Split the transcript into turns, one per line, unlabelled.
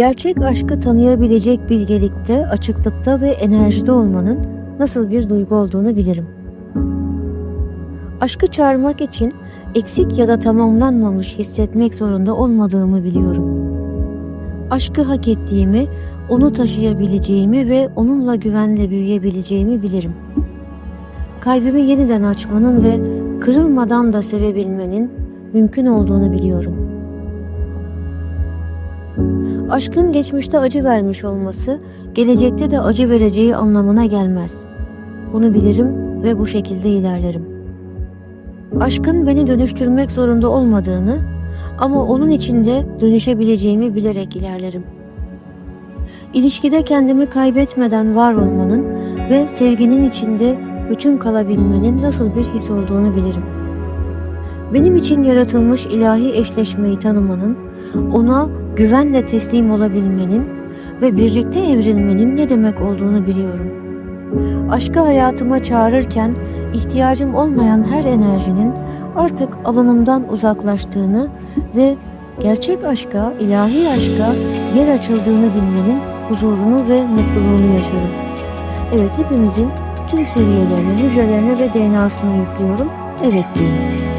Gerçek aşkı tanıyabilecek bilgelikte, açıklıkta ve enerjide olmanın nasıl bir duygu olduğunu bilirim. Aşkı çağırmak için eksik ya da tamamlanmamış hissetmek zorunda olmadığımı biliyorum. Aşkı hak ettiğimi, onu taşıyabileceğimi ve onunla güvenle büyüyebileceğimi bilirim. Kalbimi yeniden açmanın ve kırılmadan da sevebilmenin mümkün olduğunu biliyorum. Aşkın geçmişte acı vermiş olması, gelecekte de acı vereceği anlamına gelmez. Bunu bilirim ve bu şekilde ilerlerim. Aşkın beni dönüştürmek zorunda olmadığını ama onun içinde dönüşebileceğimi bilerek ilerlerim. İlişkide kendimi kaybetmeden var olmanın ve sevginin içinde bütün kalabilmenin nasıl bir his olduğunu bilirim. Benim için yaratılmış ilahi eşleşmeyi tanımanın, ona güvenle teslim olabilmenin ve birlikte evrilmenin ne demek olduğunu biliyorum. Aşkı hayatıma çağırırken ihtiyacım olmayan her enerjinin artık alanımdan uzaklaştığını ve gerçek aşka, ilahi aşka yer açıldığını bilmenin huzurunu ve mutluluğunu yaşarım. Evet hepimizin tüm seviyelerine, hücrelerine ve DNA'sına yüklüyorum. Evet deyin.